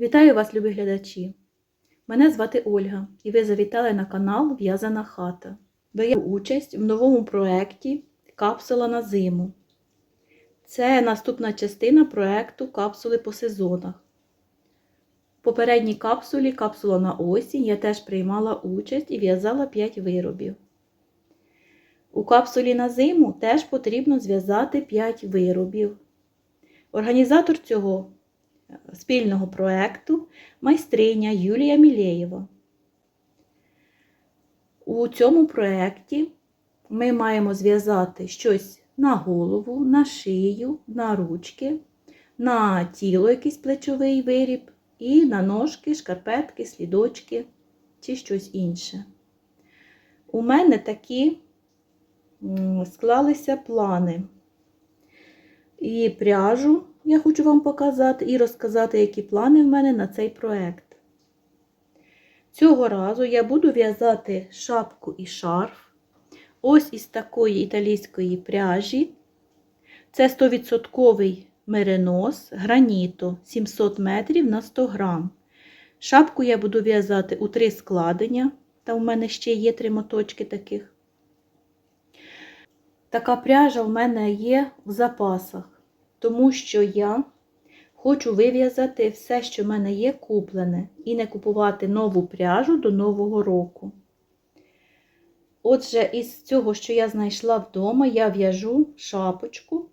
Вітаю вас, любі глядачі! Мене звати Ольга, і ви завітали на канал В'язана хата. Беру участь в новому проєкті Капсула на зиму. Це наступна частина проєкту Капсули по сезонах. В попередній капсулі Капсула на осінь я теж приймала участь і в'язала 5 виробів. У капсулі на зиму теж потрібно зв'язати 5 виробів. Організатор цього спільного проєкту майстриня Юлія Мілєєва. У цьому проєкті ми маємо зв'язати щось на голову, на шию, на ручки, на тіло якийсь плечовий виріб, і на ножки, шкарпетки, слідочки чи щось інше. У мене такі склалися плани. І пряжу я хочу вам показати і розказати, які плани в мене на цей проект. Цього разу я буду в'язати шапку і шарф. Ось із такої італійської пряжі. Це 100% меринос граніто 700 метрів на 100 грам. Шапку я буду в'язати у три складення, та у мене ще є три моточки таких. Така пряжа в мене є в запасах, тому що я хочу вив'язати все, що в мене є, куплене, і не купувати нову пряжу до Нового року. Отже, із цього, що я знайшла вдома, я в'яжу шапочку.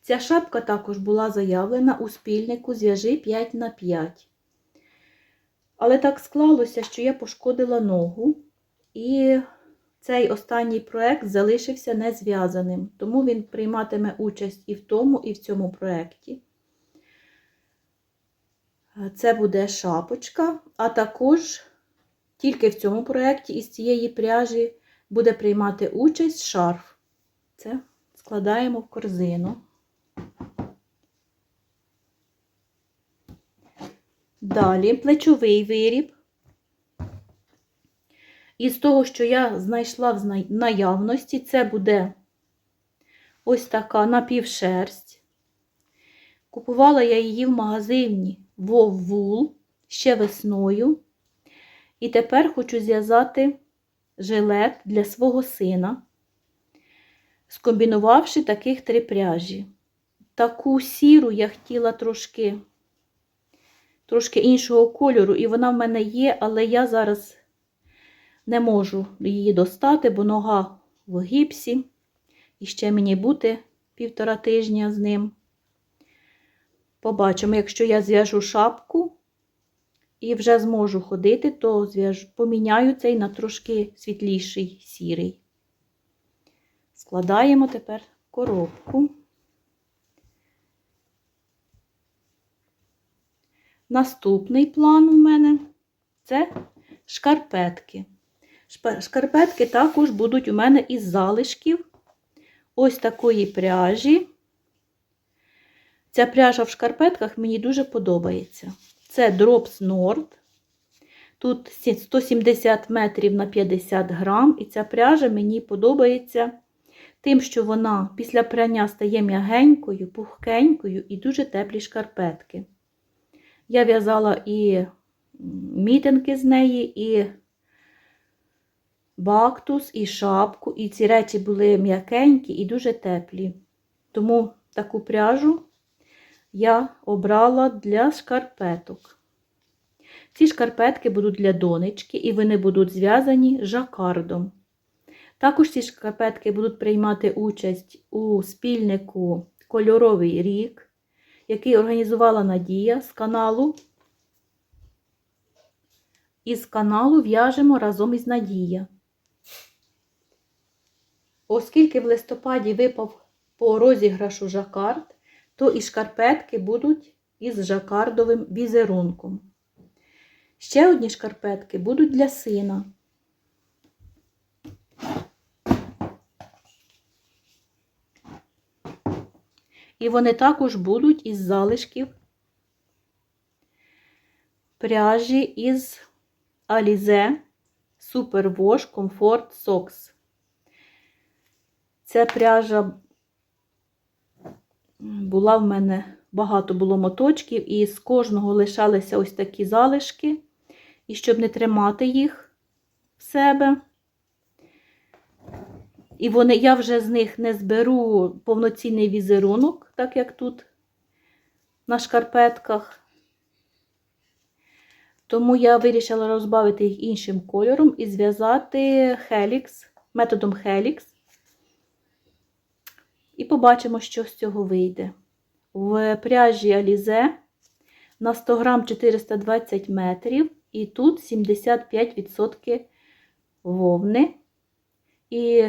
Ця шапка також була заявлена у спільнику зв'яжи 5 на 5. Але так склалося, що я пошкодила ногу, і цей останній проект залишився незв'язаним, тому він прийматиме участь і в тому, і в цьому проєкті. Це буде шапочка, а також тільки в цьому проєкті із цієї пряжі буде приймати участь шарф. Це складаємо в корзину. Далі плечовий виріб. Із того, що я знайшла в наявності, це буде ось така напівшерсть. Купувала я її в магазині Воввул ще весною. І тепер хочу зв'язати жилет для свого сина, скомбінувавши таких три пряжі. Таку сіру я хотіла трошки трошки іншого кольору, і вона в мене є, але я зараз не можу її достати, бо нога в гіпсі. І ще мені бути півтора тижня з ним. Побачимо, якщо я зв'яжу шапку і вже зможу ходити, то поміняю цей на трошки світліший сірий. Складаємо тепер коробку. Наступний план у мене це шкарпетки. Шкарпетки також будуть у мене із залишків ось такої пряжі. Ця пряжа в шкарпетках мені дуже подобається. Це Drops Nord. Тут 170 метрів на 50 грам, і ця пряжа мені подобається тим, що вона після прання стає м'ягенькою, пухкенькою і дуже теплі шкарпетки. Я в'язала і мітинки з неї, і бактус, і шапку, і ці речі були м'якенькі і дуже теплі. Тому таку пряжу я обрала для шкарпеток. Ці шкарпетки будуть для донечки, і вони будуть зв'язані жакардом. Також ці шкарпетки будуть приймати участь у спільнику Кольоровий рік, який організувала Надія з каналу. Із каналу в'яжемо разом із Надія. Оскільки в листопаді випав по розіграшу жакард, то і шкарпетки будуть із жакардовим візерунком. Ще одні шкарпетки будуть для сина. І вони також будуть із залишків пряжі із Alize Super Wash Comfort Socks. Ця пряжа була в мене багато було моточків, і з кожного лишалися ось такі залишки. І щоб не тримати їх в себе. І вони, я вже з них не зберу повноцінний візерунок, так як тут на шкарпетках. Тому я вирішила розбавити їх іншим кольором і зв'язати Helix, методом Helix. І побачимо, що з цього вийде. В пряжі Alize на 100 грам 420 метрів, і тут 75% вовни і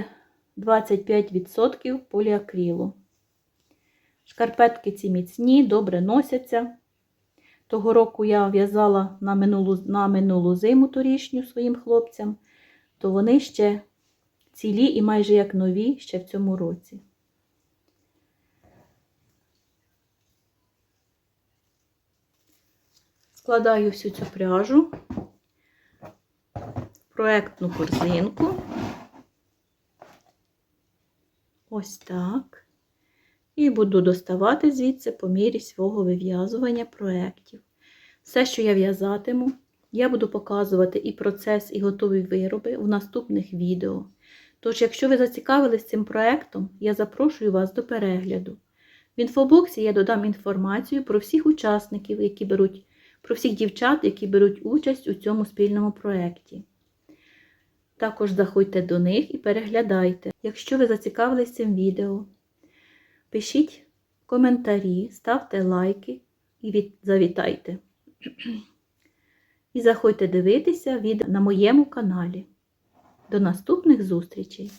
25% поліакрилу. Шкарпетки ці міцні, добре носяться. Того року я в'язала на минулу, на минулу зиму торішню своїм хлопцям, то вони ще цілі і майже як нові ще в цьому році. Складаю всю цю пряжу в проектну корзинку. Ось так. І буду доставати звідси по мірі свого вив'язування проєктів. Все, що я в'язатиму, я буду показувати і процес, і готові вироби в наступних відео. Тож, якщо ви зацікавились цим проєктом, я запрошую вас до перегляду. В інфобоксі я додам інформацію про всіх учасників, які беруть, про всіх дівчат, які беруть участь у цьому спільному проєкті. Також заходьте до них і переглядайте. Якщо ви зацікавились цим відео, пишіть коментарі, ставте лайки і від... завітайте. І заходьте дивитися відео на моєму каналі. До наступних зустрічей!